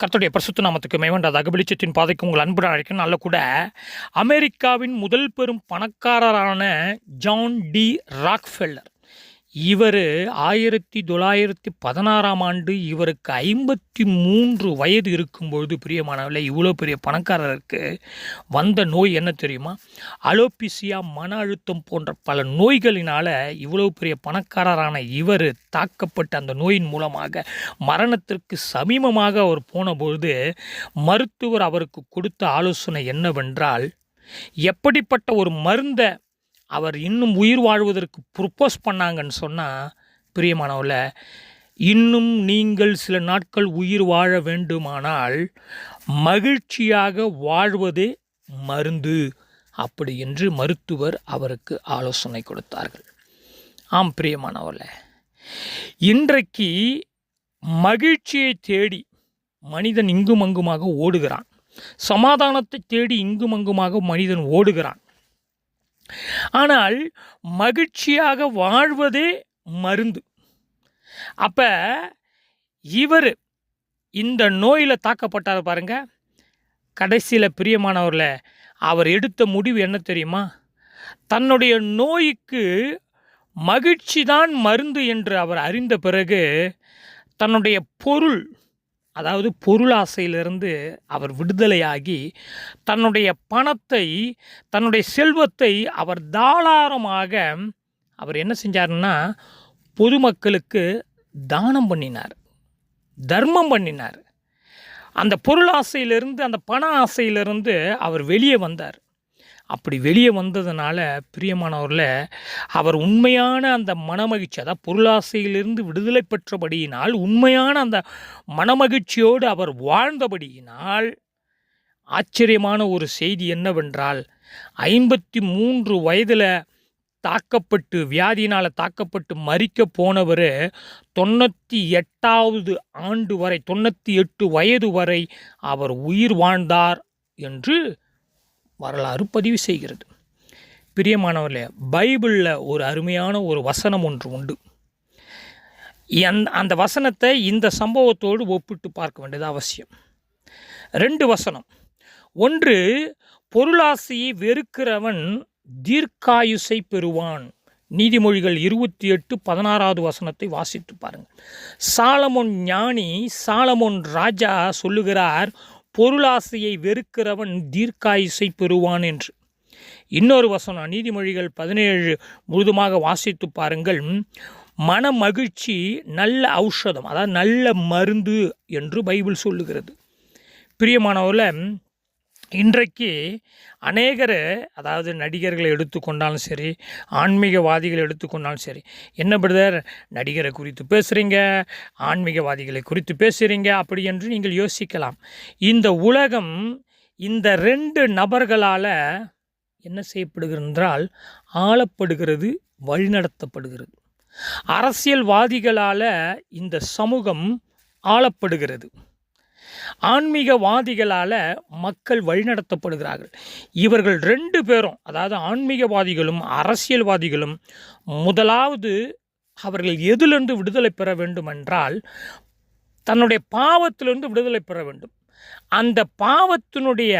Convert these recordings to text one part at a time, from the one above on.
கர்த்தருடைய பரிசுத்த நாமத்துக்கு மேவண்டாதாக வெளிச்சத்தின் பாதைக்கு உங்கள் அன்புடன் அழைக்கணும் நல்ல கூட அமெரிக்காவின் முதல் பெரும் பணக்காரரான ஜான் டி ராக்ஃபெல்லர். இவர் ஆயிரத்தி தொள்ளாயிரத்தி பதினாறாம் ஆண்டு இவருக்கு ஐம்பத்தி மூன்று வயது இருக்கும்பொழுது பிரியமானவில் இவ்வளோ பெரிய பணக்காரருக்கு வந்த நோய் என்ன தெரியுமா? அலோபிசியா மன அழுத்தம் போன்ற பல நோய்களினால் இவ்வளோ பெரிய பணக்காரரான இவர் தாக்கப்பட்ட அந்த நோயின் மூலமாக மரணத்திற்கு சமீபமாக அவர் போனபொழுது மருத்துவர் அவருக்கு கொடுத்த ஆலோசனை என்னவென்றால் எப்படிப்பட்ட ஒரு மருந்தை அவர் இன்னும் உயிர் வாழ்வதற்கு ப்ரொப்போஸ் பண்ணாங்கன்னு சொன்னால் பிரியமானவில் இன்னும் நீங்கள் சில நாட்கள் உயிர் வாழ வேண்டுமானால் மகிழ்ச்சியாக வாழ்வதே மருந்து அப்படி என்று மருத்துவர் அவருக்கு ஆலோசனை கொடுத்தார்கள். ஆம் பிரியமானவர்கள இன்றைக்கு மகிழ்ச்சியை தேடி மனிதன் இங்கும் அங்குமாக ஓடுகிறான். சமாதானத்தை தேடி இங்கும் அங்குமாக மனிதன் ஓடுகிறான். ஆனால் மகிழ்ச்சியாக வாழ்வதே மருந்து. அப்போ இவர் இந்த நோயில் தாக்கப்பட்டார் பாருங்க. கடைசியில் பிரியமானவரில் அவர் எடுத்த முடிவு என்ன தெரியுமா? தன்னுடைய நோய்க்கு மகிழ்ச்சி தான் மருந்து என்று அவர் அறிந்த பிறகு தன்னுடைய பொருள் அதாவது பொருளாசையிலிருந்து அவர் விடுதலையாகி தன்னுடைய பணத்தை தன்னுடைய செல்வத்தை அவர் தாராளமாக அவர் என்ன செஞ்சாருன்னா பொதுமக்களுக்கு தானம் பண்ணினார் தர்மம் பண்ணினார். அந்த பொருளாசையிலிருந்து அந்த பண ஆசையிலிருந்து அவர் வெளியே வந்தார். அப்படி வெளியே வந்ததுனால பிரியமானவரில் அவர் உண்மையான அந்த மனமகிழ்ச்சி அதாவது பொருளாசையிலிருந்து விடுதலை பெற்றபடியினால் உண்மையான அந்த மனமகிழ்ச்சியோடு அவர் வாழ்ந்தபடியினால் ஆச்சரியமான ஒரு செய்தி என்னவென்றால் ஐம்பத்தி மூன்று வயதில் தாக்கப்பட்டு வியாதியினால் தாக்கப்பட்டு மறிக்க போனவர் தொண்ணூற்றி எட்டாவது ஆண்டு வரை தொண்ணூற்றி எட்டு வயது வரை அவர் உயிர் வாழ்ந்தார் என்று வரலாறு பதிவு செய்கிறது. பிரியமானவர்களே பைபிளில் ஒரு அருமையான ஒரு வசனம் ஒன்று உண்டு. எந் அந்த வசனத்தை இந்த சம்பவத்தோடு ஒப்பிட்டு பார்க்க வேண்டியது அவசியம். ரெண்டு வசனம். ஒன்று பொருளாசையை வெறுக்கிறவன் தீர்க்காயுசை பெறுவான். நீதிமொழிகள் இருபத்தி எட்டு பதினாறாவது வசனத்தை வாசித்து பாருங்கள். சாலமோன் ஞானி சாலமோன் ராஜா சொல்லுகிறார் பொருளாசையை வெறுக்கிறவன் தீர்க்காயுசை பெறுவான் என்று. இன்னொரு வசனம் நீதிமொழிகள் பதினேழு முழுதுமாக வாசித்து பாருங்கள். மன மகிழ்ச்சி நல்ல ஔஷதம் அதாவது நல்ல மருந்து என்று பைபிள் சொல்லுகிறது. பிரியமானவரில் இன்றைக்கு அநேகர் அதாவது நடிகர்களை எடுத்துக்கொண்டாலும் சரி ஆன்மீகவாதிகளை எடுத்துக்கொண்டாலும் சரி என்ன பிரதர் நடிகரை குறித்து பேசுகிறீங்க ஆன்மீகவாதிகளை குறித்து பேசுகிறீங்க அப்படி என்று நீங்கள் யோசிக்கலாம். இந்த உலகம் இந்த ரெண்டு நபர்களால் என்ன செய்யப்படுகிறது என்றால் ஆளப்படுகிறது வழிநடத்தப்படுகிறது. அரசியல்வாதிகளால் இந்த சமூகம் ஆளப்படுகிறது. ஆன்மீகவாதிகளால் மக்கள் வழிநடத்தப்படுகிறார்கள். இவர்கள் ரெண்டு பேரும் அதாவது ஆன்மீகவாதிகளும் அரசியல்வாதிகளும் முதலாவது அவர்கள் எதிலிருந்து விடுதலை பெற வேண்டும் என்றால் தன்னுடைய பாவத்திலிருந்து விடுதலை பெற வேண்டும். அந்த பாவத்தினுடைய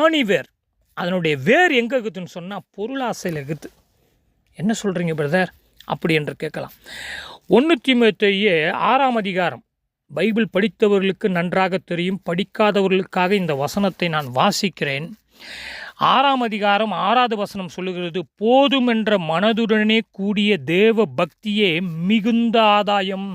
ஆணிவேர் அதனுடைய வேர் எங்கே இருக்குதுன்னு சொன்னால் பொருளாசையில் இருக்குது. என்ன சொல்கிறீங்க பிரதர் அப்படி என்று கேட்கலாம். ஒன்று திமுத்தையே ஆறாம் அதிகாரம் பைபிள் படித்தவர்களுக்கு நன்றாக தெரியும் படிக்காதவர்களுக்காக இந்த வசனத்தை நான் வாசிக்கிறேன். ஆறாம் அதிகாரம் ஆறாவது வசனம் சொல்லுகிறது போதும் என்ற மனதுடனே கூடிய தேவ பக்தியே மிகுந்த ஆதாயம்.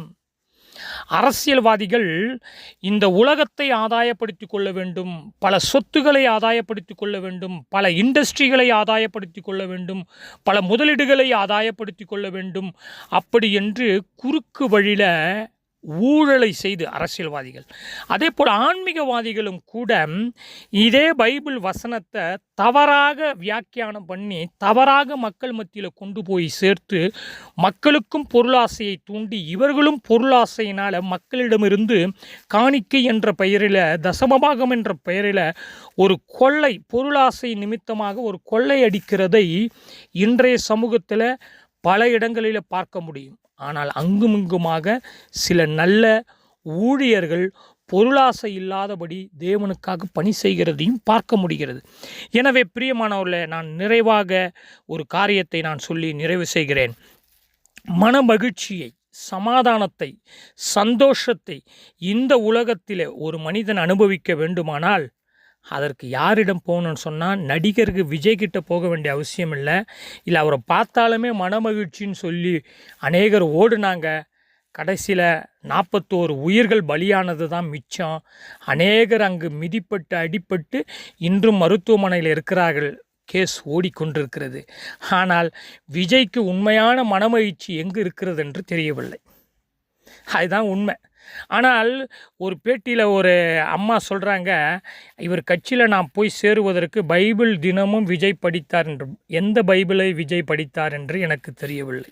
அரசியல்வாதிகள் இந்த உலகத்தை ஆதாயப்படுத்தி கொள்ள வேண்டும் பல சொத்துக்களை ஆதாயப்படுத்தி கொள்ள வேண்டும் பல இண்டஸ்ட்ரிகளை ஆதாயப்படுத்தி கொள்ள வேண்டும் பல முதலீடுகளை ஆதாயப்படுத்தி கொள்ள வேண்டும். அப்படி என்று குறுக்கு வழியில் ஊழலை செய்து அரசியல்வாதிகள். அதே போல் ஆன்மீகவாதிகளும் கூட இதே பைபிள் வசனத்தை தவறாக வியாக்கியானம் பண்ணி தவறாக மக்கள் மத்தியில் கொண்டு போய் சேர்த்து மக்களுக்கும் பொருளாசையை தூண்டி இவர்களும் பொருளாசையினால் மக்களிடமிருந்து காணிக்கை என்ற பெயரில் தசமபாகம் என்ற பெயரில் ஒரு கொள்ளை பொருளாசை நிமித்தமாக ஒரு கொள்ளை அடிக்கிறதை இன்றைய சமூகத்தில் பல இடங்களில் பார்க்க முடியும். ஆனால் அங்குமிங்குமாக சில நல்ல ஊழியர்கள் பொருளாசை இல்லாதபடி தேவனுக்காக பணி செய்கிறதையும் பார்க்க முடிகிறது. எனவே பிரியமானவர்களே நான் நிறைவாக ஒரு காரியத்தை நான் சொல்லி நிறைவு செய்கிறேன். மன மகிழ்ச்சியை சமாதானத்தை சந்தோஷத்தை இந்த உலகத்திலே ஒரு மனிதன் அனுபவிக்க வேண்டுமானால் அதற்கு யாரிடம் போகணும்னு சொன்னால் நடிகருக்கு விஜய்கிட்ட போக வேண்டிய அவசியம் இல்லை. இல்லை அவரை பார்த்தாலுமே மனமகிழ்ச்சின்னு சொல்லி அநேகர் ஓடுனாங்க. கடைசியில் நாற்பத்தோரு உயிர்கள் பலியானது தான் மிச்சம். அநேகர் அங்கு மிதிப்பட்டு அடிப்பட்டு இன்றும் மருத்துவமனையில் இருக்கிறார்கள். கேஸ் ஓடிக்கொண்டிருக்கிறது ஆனால் விஜய்க்கு உண்மையான மனமகிழ்ச்சி எங்கு இருக்கிறது என்று தெரியவில்லை. அதுதான் உண்மை. ஆனால் ஒரு பேட்டியில் ஒரு அம்மா சொல்கிறாங்க இவர் கட்சியில் நான் போய் சேருவதற்கு பைபிள் தினமும் விஜய் படித்தார் என்று. எந்த பைபிளை விஜய் படித்தார் என்று எனக்கு தெரியவில்லை.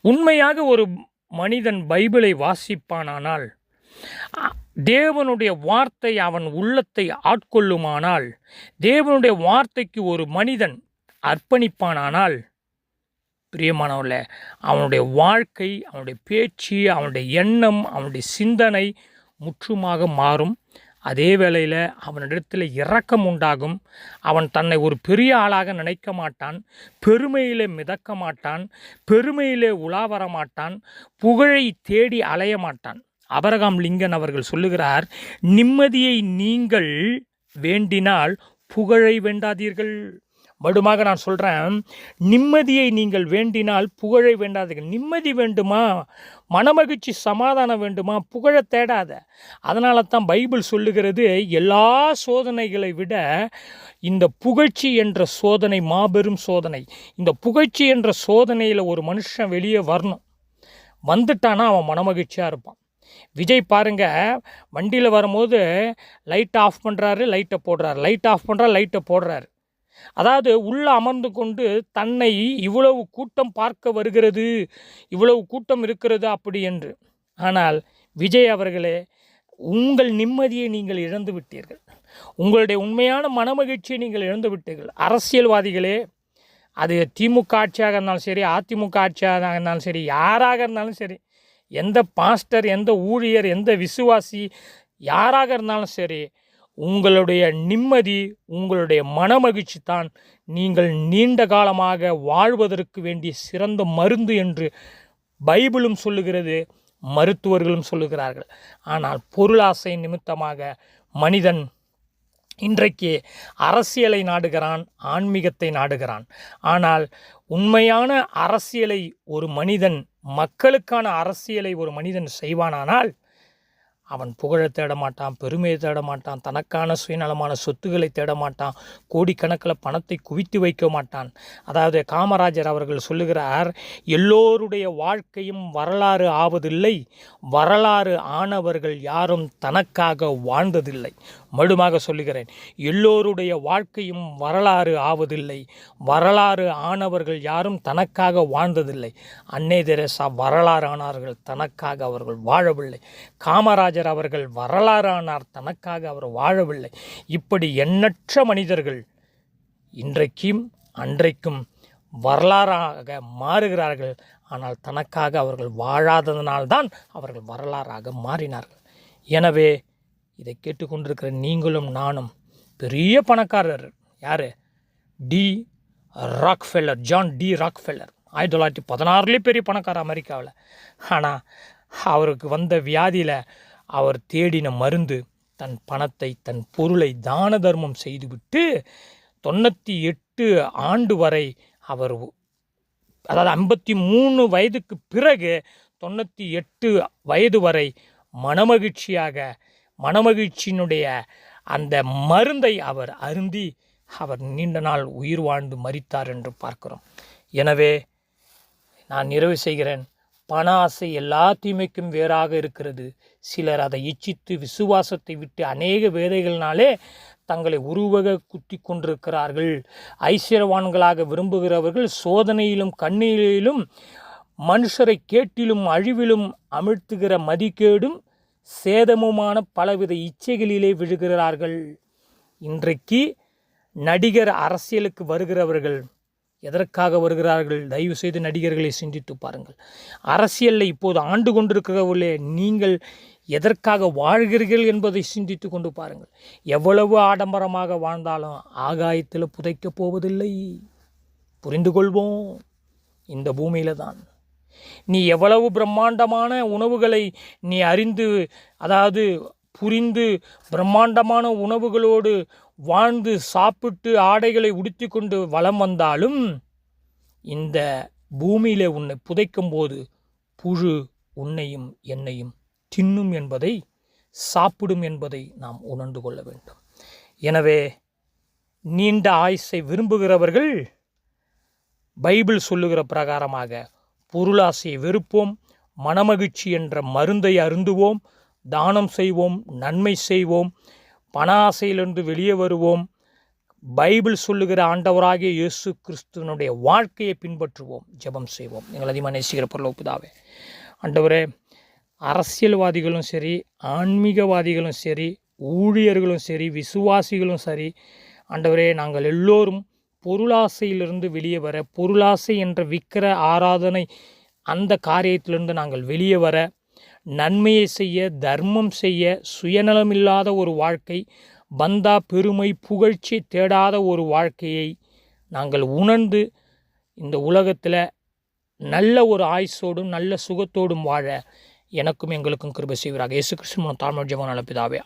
உண்மையாக ஒரு மனிதன் பைபிளை வாசிப்பானானால் தேவனுடைய வார்த்தை அவன் உள்ளத்தை ஆட்கொள்ளுமானால் தேவனுடைய வார்த்தைக்கு ஒரு மனிதன் அர்ப்பணிப்பானானால் பிரியமானவர்களே அவனுடைய வாழ்க்கை அவனுடைய பேச்சு அவனுடைய எண்ணம் அவனுடைய சிந்தனை முற்றுமாக மாறும். அதே வேளையில் அவனிடத்தில் இரக்கம் உண்டாகும். அவன் தன்னை ஒரு பெரிய ஆளாக நினைக்க மாட்டான். பெருமையிலே மிதக்க மாட்டான். பெருமையிலே உலா வர மாட்டான். புகழை தேடி அலைய மாட்டான். அபரகாம் லிங்கன் அவர்கள் சொல்லுகிறார் நிம்மதியை நீங்கள் வேண்டினால் புகழை வேண்டாதீர்கள். மடுமாக நான் சொல்கிறேன் நிம்மதியை நீங்கள் வேண்டினால் புகழை வேண்டாதீர்கள். நிம்மதி வேண்டுமா? மனமகிழ்ச்சி சமாதானம் வேண்டுமா? புகழ தேடாத. அதனால தான் பைபிள் சொல்லுகிறது எல்லா சோதனைகளை விட இந்த புகழ்ச்சி என்ற சோதனை மாபெரும் சோதனை. இந்த புகழ்ச்சி என்ற சோதனையில் ஒரு மனுஷன் வெளியே வரணும். வந்துட்டானா அவன் மனமகிழ்ச்சியாக இருப்பான். விஜய் பாருங்க வண்டியில் வரும்போது லைட்டை ஆஃப் பண்ணுறாரு லைட்டை போடுறாரு. லைட் ஆஃப் பண்ணுறாரு லைட்டை போடுறாரு. அதாவது உள்ள அமர்ந்து கொண்டு தன்னை இவ்வளவு கூட்டம் பார்க்க வருகிறது இவ்வளவு கூட்டம் இருக்கிறது அப்படி என்று. ஆனால் விஜய் அவர்களே உங்கள் நிம்மதியை நீங்கள் இழந்து விட்டீர்கள். உங்களுடைய உண்மையான மனமகிழ்ச்சியை நீங்கள் இழந்து விட்டீர்கள். அரசியல்வாதிகளே அது திமுக ஆட்சியாக இருந்தாலும் சரி அதிமுக ஆட்சியாக இருந்தாலும் சரி யாராக இருந்தாலும் சரி எந்த பாஸ்டர் எந்த ஊழியர் எந்த விசுவாசி யாராக இருந்தாலும் சரி உங்களுடைய நிம்மதி உங்களுடைய மனமகிழ்ச்சி தான் நீங்கள் நீண்ட காலமாக வாழ்வதற்கு வேண்டிய சிறந்த மருந்து என்று பைபிளும் சொல்லுகிறது மருத்துவர்களும் சொல்லுகிறார்கள். ஆனால் பொருளாசை நிமித்தமாக மனிதன் இன்றைக்கு அரசியலை நாடுகிறான் ஆன்மீகத்தை நாடுகிறான். ஆனால் உண்மையான அரசியலை ஒரு மனிதன் மக்களுக்கான அரசியலை ஒரு மனிதன் செய்வானானால் அவன் புகழை தேட மாட்டான் பெருமையை தேட மாட்டான் தனக்கான சுயநலமான சொத்துக்களை தேட மாட்டான் கோடிக்கணக்கில் பணத்தை குவித்து வைக்க மாட்டான். அதாவது காமராஜர் அவர்கள் சொல்லுகிறார் எல்லோருடைய வாழ்க்கையும் வரலாறு ஆவதில்லை வரலாறு ஆனவர்கள் யாரும் தனக்காக வாழ்ந்ததில்லை. மடுமாக சொல்லுகிறேன். எல்லோருடைய வாழ்க்கையும் வரலாறு ஆவதில்லை. வரலாறு ஆனவர்கள் யாரும் தனக்காக வாழ்ந்ததில்லை. அன்னை தெரசா வரலாறு ஆனார்கள் தனக்காக அவர்கள் வாழவில்லை. காமராஜர் அவர்கள் வரலாறு ஆனார் தனக்காக அவர் வாழவில்லை. இப்படி எண்ணற்ற மனிதர்கள் இன்றைக்கும் அன்றைக்கும் வரலாறாக மாறுகிறார்கள். ஆனால் தனக்காக அவர்கள் வாழாததனால்தான் அவர்கள் வரலாறாக மாறினார்கள். எனவே இதை கேட்டுக்கொண்டிருக்கிற நீங்களும் நானும் பெரிய பணக்காரர். யார்? D. Rockefeller John D Rockefeller ஆயிரத்தி தொள்ளாயிரத்தி பதினாறுலேயே பெரிய பணக்கார அமெரிக்காவில். ஆனால் அவருக்கு வந்த வியாதியில் அவர் தேடின மருந்து தன் பணத்தை தன் பொருளை தான தர்மம் செய்துவிட்டு தொண்ணூற்றி எட்டு ஆண்டு வரை அவர் அதாவது ஐம்பத்தி மூணு வயதுக்கு பிறகு தொண்ணூற்றி எட்டு வயது வரை மனமகிழ்ச்சியாக மனமகிழ்ச்சியினுடைய அந்த மருந்தை அவர் அருந்தி அவர் நீண்ட நாள் உயிர் வாழ்ந்து மறித்தார் என்று பார்க்கிறோம். எனவே நான் நிறைவு செய்கிறேன். பண ஆசை எல்லா தீமைக்கும் வேறாக இருக்கிறது. சிலர் அதை இச்சித்து விசுவாசத்தை விட்டு அநேக வேதைகளினாலே தங்களை உருவக குத்தி கொண்டிருக்கிறார்கள். ஐஸ்வர்யவான்களாக விரும்புகிறவர்கள் சோதனையிலும் கண்ணீரிலும் மனுஷரை கேட்டிலும் அழிவிலும் அமிழ்த்துகிற மதிக்கேடும் சேதமுமான பலவித இச்சைகளிலே விழுகிறார்கள். இன்றைக்கு நடிகர் அரசியலுக்கு வருகிறவர்கள் எதற்காக வருகிறார்கள்? தயவு செய்து நடிகர்களை சிந்தித்து பாருங்கள். அரசியலில் இப்போது ஆண்டு கொண்டிருக்கிறவர்களே நீங்கள் எதற்காக வாழ்கிறீர்கள் என்பதை சிந்தித்து கொண்டு பாருங்கள். எவ்வளவு ஆடம்பரமாக வாழ்ந்தாலும் ஆகாயத்தில் புதைக்கப் போவதில்லை. புரிந்து கொள்வோம் இந்த பூமியில தான். நீ எவ்வளவு பிரம்மாண்டமான உணவுகளை நீ அறிந்து அதாவது புரிந்து பிரம்மாண்டமான உணவுகளோடு வாழ்ந்து சாப்பிட்டு ஆடைகளை உடுத்தி கொண்டு வளம் வந்தாலும் இந்த பூமியிலே உன்னை புதைக்கும் போது புழு உன்னையும் என்னையும் தின்னும் என்பதை சாப்பிடும் என்பதை நாம் உணர்ந்து கொள்ள வேண்டும். எனவே நீண்ட ஆயுசை விரும்புகிறவர்கள் பைபிள் சொல்லுகிற பிரகாரமாக பொருளாசையை வெறுப்போம் மனமகிழ்ச்சி என்ற மருந்தை அருந்துவோம் தானம் செய்வோம் நன்மை செய்வோம் பண ஆசையிலிருந்து வெளியே வருவோம் பைபிள் சொல்லுகிற ஆண்டவராகிய இயேசு கிறிஸ்துவனுடைய வாழ்க்கையை பின்பற்றுவோம் ஜெபம் செய்வோம். எங்கள் அதிகமாக நேசிக்கிற பொருள் புதாவே. ஆண்டவரே அரசியல்வாதிகளும் சரி ஆன்மீகவாதிகளும் சரி ஊழியர்களும் சரி விசுவாசிகளும் சரி ஆண்டவரே நாங்கள் எல்லோரும் பொருளாசையிலிருந்து வெளியே வர பொருளாசை என்ற விக்கிர ஆராதனை அந்த காரியத்திலிருந்து நாங்கள் வெளியே வர நன்மையை செய்ய தர்மம் செய்ய சுயநலமில்லாத ஒரு வாழ்க்கை பந்தா பெருமை புகழ்ச்சி தேடாத ஒரு வாழ்க்கையை நாங்கள் உணர்ந்து இந்த உலகத்தில் நல்ல ஒரு ஆயுசோடும் நல்ல சுகத்தோடும் வாழ எனக்கும் எங்களுக்கும் கிருபை செய்வராக. இயேசு கிறிஸ்துவ தாழ்மொழி ஜெபம் நல்ல பிதாவே